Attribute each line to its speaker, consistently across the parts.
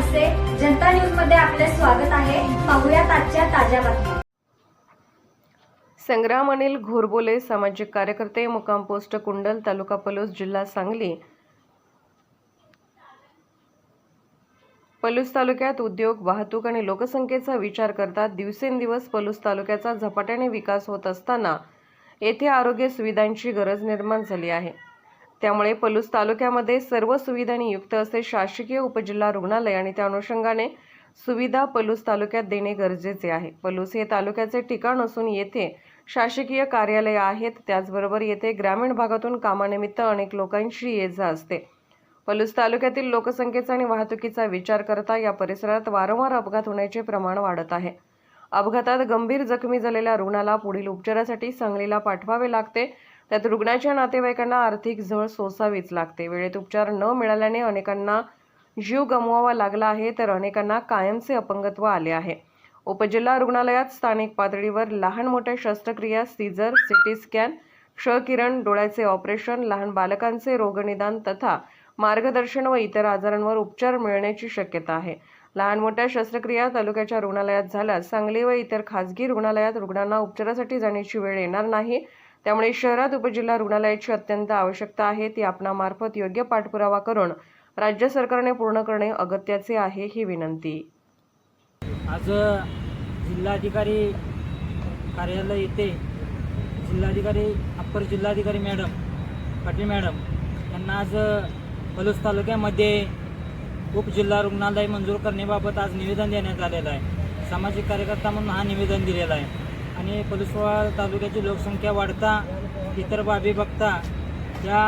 Speaker 1: आरसे जनता न्यूजमध्ये आपले स्वागत आहे. पाहूयात आजच्या ताज्या बातम्या.
Speaker 2: संग्राम अनिल घोरबोले सामाजिक कार्यकर्ते मुकाम पोस्ट कुंडल तालुका पलूस जिल्हा सांगली. पलूस तालुक्यात उद्योग वाहतूक आणि लोकसंख्येचा विचार करता दिवसेंदिवस पलूस तालुक्याचा झपाट्याने विकास होत असताना येथे आरोग्य सुविधांची गरज निर्माण झाली आहे. त्यामुळे पलूस तालुक्यामध्ये सर्व सुविधांनी युक्त असे शासकीय उपजिल्हा रुग्णालय आणि त्या अनुषंगाने सुविधा पलूस तालुक्यात देणे गरजेचे आहे. पलूस हे तालुक्याचे ठिकाण असून येथे शासकीय कार्यालय आहेत. त्याचबरोबर येथे ग्रामीण भागातून कामानिमित्त अनेक लोकांची ये जा असते. पलूस तालुक्यातील लोकसंख्येचा आणि वाहतुकीचा विचार करता या परिसरात वारंवार अपघात होण्याचे प्रमाण वाढत आहे. अपघातात गंभीर जखमी झालेल्या रुग्णाला पुढील उपचारासाठी सांगलीला पाठवावे लागते. त्यात रुग्णाच्या नातेवाईकांना आर्थिक झळ सोसावीच लागते. वेळेत उपचार न मिळाल्याने अनेकांना जीव गमवावा लागला आहे तर अनेकांना कायमचे अपंगत्व आले आहे. उपजिल्हा रुग्णालयात स्थानिक पातळीवर लहान मोठ्या शस्त्रक्रिया सीजर सिटी स्कॅन क्षकिरण डोळ्याचे ऑपरेशन लहान बालकांचे रोगनिदान तथा मार्गदर्शन व इतर आजारांवर उपचार मिळण्याची शक्यता आहे. लहान मोठ्या शस्त्रक्रिया तालुक्याच्या रुग्णालयात झाल्यास सांगली व इतर खासगी रुग्णालयात रुग्णांना उपचारासाठी जाण्याची वेळ येणार नाही. त्यामुळे शहरात उपजिल्हा रुग्णालयाची अत्यंत आवश्यकता आहे. ती आपणामार्फत योग्य पाठपुरावा करून राज्य सरकारने पूर्ण करणे अगत्याचे आहे ही विनंती.
Speaker 3: आज जिल्हाधिकारी कार्यालय येथे जिल्हाधिकारी अप्पर जिल्हाधिकारी मॅडम पाटील मॅडम यांना आज पलूस तालुक्यामध्ये उपजिल्हा रुग्णालय मंजूर करण्याबाबत आज निवेदन देण्यात आलेलं आहे. सामाजिक कार्यकर्ता म्हणून हा निवेदन दिलेला आहे. आणि पलुसवाळ तालुक्याची लोकसंख्या वाढता इतर बाबी बघता या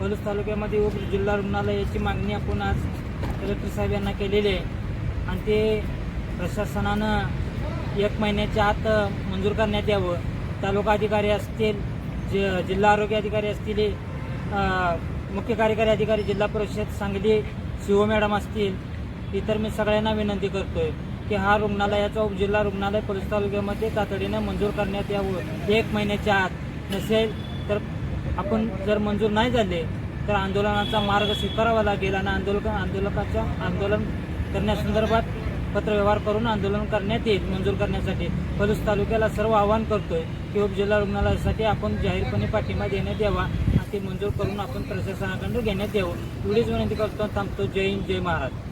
Speaker 3: पलूस तालुक्यामध्ये उप जिल्हा रुग्णालयाची मागणी आपण आज कलेक्टर साहेब यांना केलेली आहे. आणि ते प्रशासनानं एक महिन्याच्या आत मंजूर करण्यात यावं. तालुका अधिकारी असतील ज जिल्हा आरोग्य अधिकारी असतील मुख्य कार्यकारी अधिकारी जिल्हा परिषद सांगली सी ओ मॅडम असतील इतर मी सगळ्यांना विनंती करतो आहे की हा रुग्णालयाचा उपजिल्हा रुग्णालय पोलीस तालुक्यामध्ये तातडीनं मंजूर करण्यात यावं. एक महिन्याच्या आत नसेल तर आपण जर मंजूर नाही झाले तर आंदोलनाचा मार्ग स्वीकारावा लागेल आणि आंदोलक आंदोलकाचं आंदोलन करण्यासंदर्भात पत्रव्यवहार करून आंदोलन करण्यात येईल मंजूर करण्यासाठी. पलूस तालुक्याला सर्व आवाहन करतोय की उपजिल्हा रुग्णालयासाठी आपण जाहीरपणे पाठिंबा देण्यात यावा आणि ते मंजूर करून आपण प्रशासनाकडे घेण्यात यावं. एवढीच विनंती करतो. थांबतो. जय हिंद. जय महाराज